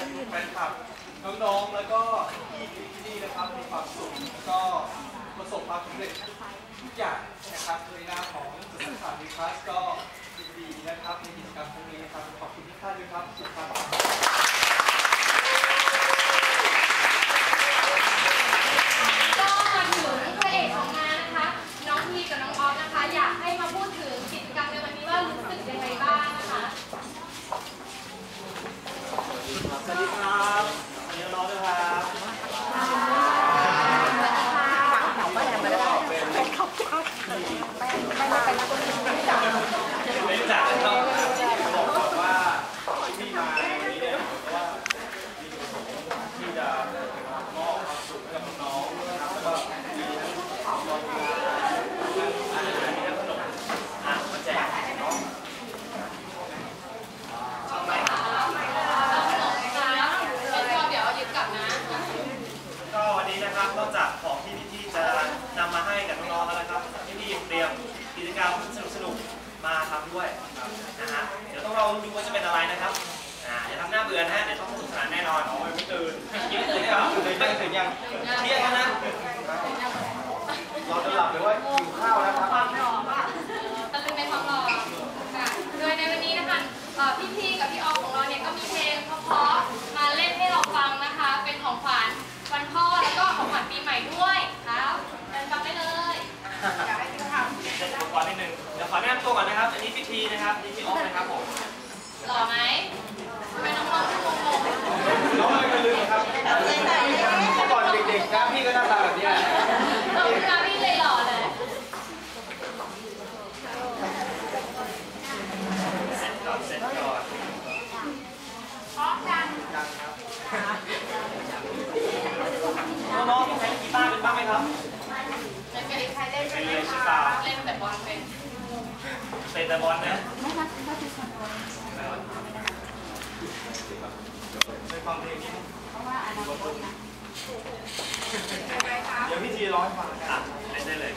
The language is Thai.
แฟนคลับน้องๆ แล้วก็พี่ที่นี่นะครับมีความสุขแล้วก็ประสบความสำเร็จทุกอย่างนะครับในนามของสุสานมีคลาสก็ยินดีนะครับในกิจกรรมครั้งนี้นะครับขอบคุณทุกท่านด้วยครับสุขภาพ ก็มาถึงพระเอกของงานนะคะ น้องพีกับน้องออฟนะคะ อยากให้มาพูดถึงกิจกรรมในวันนี้ว่ารู้สึกยังไงบ้างนะคะ สวัสดีครับวันนี้น้องด้วยครับก็เป็นไม่รู้จัก ไม่มาเป็นะครับบอกก่อนว่าที่มาในวันนี้เนี่ยว่ามีประสงค์ที่จะมอบความสุขให้กับน้องนะครับแล้วก็มีทั้งรางวัลทั้งอาหารมีทั้งขนมอะมาแจกน้องชอบไหมเดี๋ยวยึดกลับนะก็วันนี้นะครับนอกจากของที่พี่ๆจะนำมาให้กับน้องๆแล้ว รรมสนุกๆมาทำด้วยนะฮะเดี๋ยวต้องรอดูว่าจะเป็นอะไรนะครับอ่าอย่าทำหน้าเบื่อนะฮะเดี๋ยวต้องสนุกสนานแน่นอนโอ้ยไม่ตื่นยังไม่ตื่นครับตื่นยังตื่นยังเที่ยงแล้วนะเราจะหลับหรือว่าหิวข้าวแล้วครับ ตะลึงในความหล่อค่ะโดยในวันนี้นะคะเอ่อพี่ๆกับพี่ออฟของเราเนี่ยก็มีเพลงเพราะๆมาเล่นให้เราฟังนะคะ เป็นของขวัญวันพ่อแล้วก็ของขวัญปีใหม่ด้วยครับเดินฟังได้เลย เดี๋ยวก่อนนิดนึงเดี๋ยวขอแนะนำตัวก่อนนะครับ อันนี้พี่ทีนะครับนี่พี่ออฟนะครับผม หล่อไหมทำไมน้องๆถึงงง น้องไม่เคยลืมครับเมื่อก่อนเด็กๆนะพี่ก็หน้าตาแบบนี้แหละ ๆเราขึ้นมาพี่เลยหล่อเลย เสร็จก่อนเสร็จก่อน เพราะดัง ยังครับน้องๆมีใครเล่นกีตาร์เป็นบ้างไหมครับ จะเป็นใครเล่น เป็นเลยใช่เปล่า เล่นแต่ บอลเป็นเตะแต่บอลนะไม่ฟังเพลงนี้เดี๋ยวพี่ทีร้องให้ฟังอะเล่นได้เลย